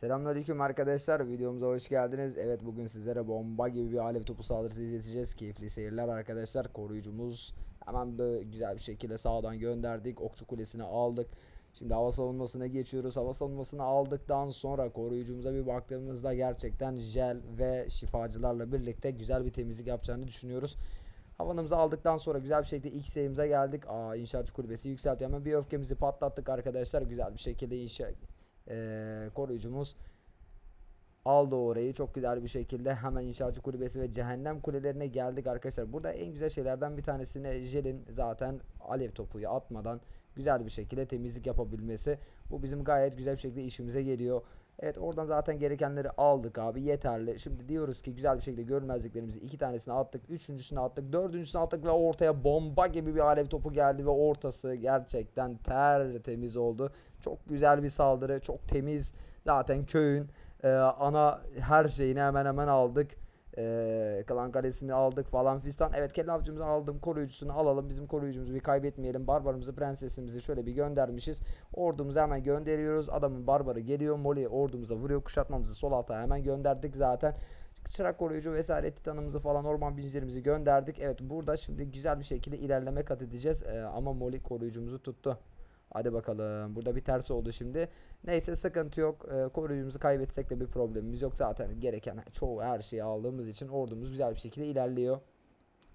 Selamünaleyküm arkadaşlar. Videomuza hoş geldiniz. Evet bugün sizlere bomba gibi bir alev topu saldırısı izleteceğiz. Keyifli seyirler arkadaşlar. Koruyucumuz hemen böyle güzel bir şekilde sağdan gönderdik. Okçu kulesini aldık. Şimdi hava savunmasına geçiyoruz. Hava savunmasını aldıktan sonra koruyucumuza bir baktığımızda gerçekten jel ve şifacılarla birlikte güzel bir temizlik yapacağını düşünüyoruz. Havanımızı aldıktan sonra güzel bir şekilde ilk sayımıza geldik. Aa inşaatçı kulübesi yükseltiyor. Hemen bir öfkemizi patlattık arkadaşlar. Güzel bir şekilde inşa ee, koruyucumuz aldı orayı çok güzel bir şekilde hemen inşaatçı kulübesi ve cehennem kulelerine geldik arkadaşlar. Burada en güzel şeylerden bir tanesine Jel'in zaten alev topuyu atmadan güzel bir şekilde temizlik yapabilmesi. Bu bizim gayet güzel bir şekilde işimize geliyor. Evet oradan zaten gerekenleri aldık abi yeterli. Şimdi diyoruz ki güzel bir şekilde görmezliklerimizi iki tanesini attık. Üçüncüsünü attık. Dördüncüsünü attık ve ortaya bomba gibi bir alev topu geldi ve ortası gerçekten tertemiz oldu. Çok güzel bir saldırı. Çok temiz. Zaten köyün e, ana her şeyini hemen hemen aldık. E, Klan Kalesi'ni aldık falan fistan. Evet kelle avcımızı aldım. Koruyucusunu alalım. Bizim koruyucumuzu bir kaybetmeyelim. Barbarımızı prensesimizi şöyle bir göndermişiz. Ordumuzu hemen gönderiyoruz. Adamın barbarı geliyor. Molly ordumuza vuruyor. Kuşatmamızı sol alta hemen gönderdik zaten. Çırak koruyucu vesaire titanımızı falan orman bincilerimizi gönderdik. Evet burada şimdi güzel bir şekilde ilerleme kat edeceğiz. E, ama Molly koruyucumuzu tuttu. Hadi bakalım. Burada bir ters oldu şimdi. Neyse sıkıntı yok. Ee, koruyucumuzu kaybetsek de bir problemimiz yok. Zaten gereken çoğu her şeyi aldığımız için ordumuz güzel bir şekilde ilerliyor.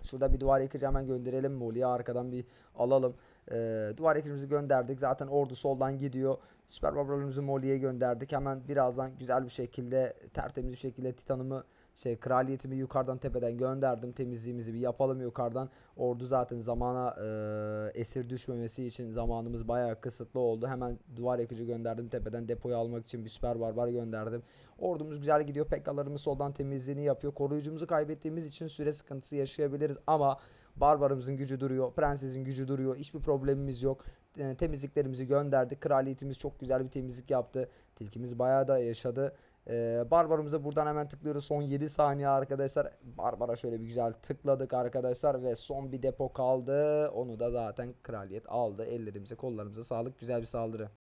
Şurada bir duvar yıkıcı hemen gönderelim. Molly'yi arkadan bir alalım. Ee, duvar yıkıcımızı gönderdik. Zaten ordu soldan gidiyor. Süper barbarlarımızı Molly'ye gönderdik. Hemen birazdan güzel bir şekilde tertemiz bir şekilde Titan'ımı şey kraliyetimi yukarıdan tepeden gönderdim. Temizliğimizi bir yapalım yukarıdan. Ordu zaten zamana e, esir düşmemesi için zamanımız bayağı kısıtlı oldu. Hemen duvar yakıcı gönderdim tepeden depoyu almak için bir süper barbar gönderdim. Ordumuz güzel gidiyor. Pekkalarımız soldan temizliğini yapıyor. Koruyucumuzu kaybettiğimiz için süre sıkıntısı yaşayabiliriz ama barbarımızın gücü duruyor. Prensesin gücü duruyor. Hiçbir problemimiz yok. E, temizliklerimizi gönderdik. Kraliyetimiz çok güzel bir temizlik yaptı. Tilkimiz bayağı da yaşadı. Ee, Barbarımıza buradan hemen tıklıyoruz. Son 7 saniye arkadaşlar. Barbara şöyle bir güzel tıkladık arkadaşlar ve son bir depo kaldı. Onu da zaten kraliyet aldı. Ellerimize kollarımıza sağlık. Güzel bir saldırı.